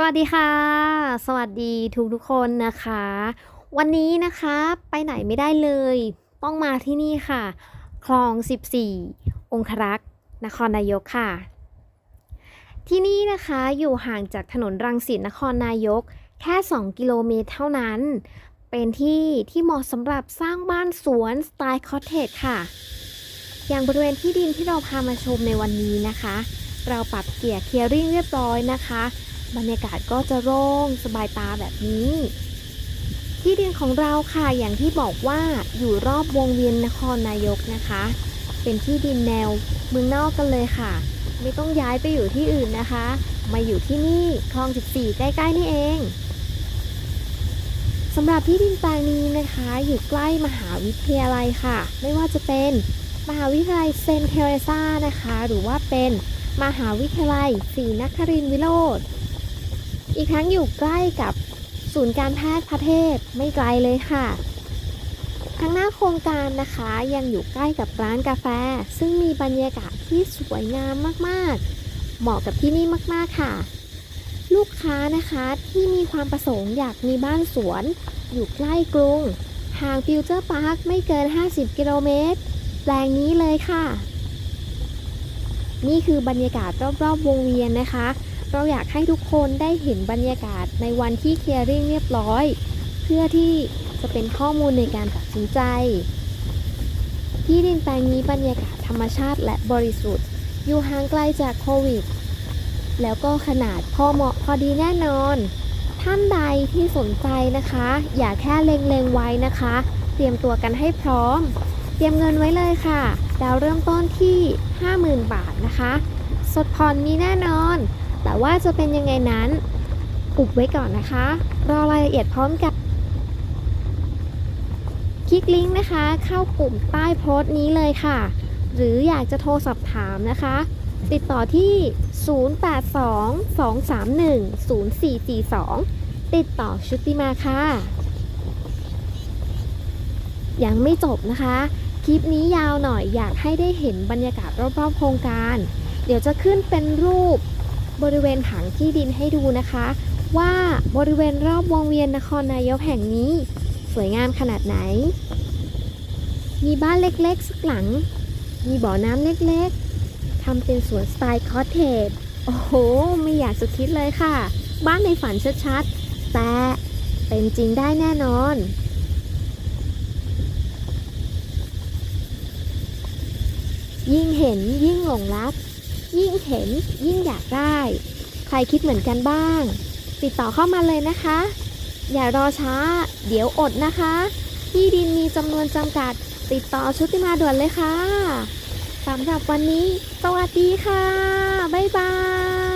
สวัสดีค่ะ สวัสดีทุกทุกคนนะคะ วันนี้นะคะไปไหนไม่ได้เลย ต้องมาที่นี่ค่ะ คลอง 14 องครักษ์นครนายกค่ะ ที่นี่นะคะอยู่ห่างจากถนนรังสิตนครนายก แค่ 2 กิโลเมตรเท่านั้น เป็นที่ที่เหมาะสำหรับสร้างบ้านสวนสไตล์คอตเทจค่ะ อย่างบริเวณที่ดินที่เราพามาชมในวันนี้นะคะ เราปรับเกียร์เคียร์ริ่งเรียบร้อยนะคะ บรรยากาศก็จะโล่งสบายตาแบบนี้ ที่ดินของเราค่ะอย่างที่บอกว่าอยู่รอบวงเวียนนครนายกนะคะ เป็นที่ดินแนวเมืองนอกกันเลยค่ะ ไม่ต้องย้ายไปอยู่ที่อื่นนะคะ มาอยู่ที่นี่คลอง 14 ใกล้ ๆ นี่เองสำหรับที่ดินแปลงนี้นะคะ อยู่ใกล้มหาวิทยาลัยค่ะ ไม่ว่าจะเป็นมหาวิทยาลัยเซนเทเรซานะคะ หรือว่าเป็นมหาวิทยาลัยศรีนครินทร์วิโรธ อีกทั้งอยู่ใกล้กับศูนย์การแพทย์พระเทพไม่ไกลเลยค่ะ ทางหน้าโครงการนะคะยังอยู่ใกล้กับร้านกาแฟ ซึ่งมีบรรยากาศที่สวยงามมากๆ เหมาะกับที่นี่มากๆค่ะ ลูกค้านะคะที่มีความประสงค์อยากมีบ้านสวน อยู่ใกล้กรุงห่างฟิวเจอร์พาร์คไม่เกิน 50 กิโลเมตรแปลงนี้เลยค่ะ นี่คือบรรยากาศรอบๆวงเวียนนะคะ เราอยากให้ทุกคนได้เห็นบรรยากาศในวันที่เคลียร์ริ่งเรียบร้อย เพื่อที่จะเป็นข้อมูลในการตัดสินใจ ที่ดินแปลงนี้บรรยากาศธรรมชาติและบริสุทธิ์ อยู่ห่างไกลจากโควิด แล้วก็ขนาดพอเหมาะพอดีแน่นอน ท่านใดที่สนใจนะคะ อย่าแค่เล็งๆไว้นะคะ เตรียมตัวกันให้พร้อม เตรียมเงินไว้เลยค่ะดาวเริ่มต้นที่ 50,000 บาทนะคะ สดผ่อนมีแน่นอน แต่ว่าจะเป็นยังไงนั้นอุบไว้ก่อนนะคะ รอรายละเอียดพร้อมกันคลิกลิงก์นะคะ เข้ากลุ่มใต้โพสต์นี้เลยค่ะ หรืออยากจะโทรสอบถามนะคะ ติดต่อที่ 0822310442 ติดต่อชุติมาค่ะ ยังไม่จบนะคะ คลิปนี้ยาวหน่อยอยากให้ได้เห็นบรรยากาศรอบๆโครงการ เดี๋ยวจะขึ้นเป็นรูป บริเวณผังที่ดินให้ดูนะคะ ว่าบริเวณรอบวงเวียนนครนายกแห่งนี้ สวยงามขนาดไหน มีบ้านเล็กๆสักหลัง มีบ่อน้ำเล็กๆทำเป็นสวนสไตล์คอตเทจโอ้โห ไม่อยากจะคิดเลยค่ะ บ้านในฝันชัดๆ แต่เป็นจริงได้แน่นอนยิ่งเห็นยิ่งหลงรัก ยิ่งเห็นยิ่งอยากได้ ใครคิดเหมือนกันบ้าง ติดต่อเข้ามาเลยนะคะ อย่ารอช้า เดี๋ยวอดนะคะ ที่ดินมีจำนวนจำกัด ติดต่อชุติมาด่วนเลยค่ะสำหรับวันนี้ สวัสดีค่ะ บ๊ายบาย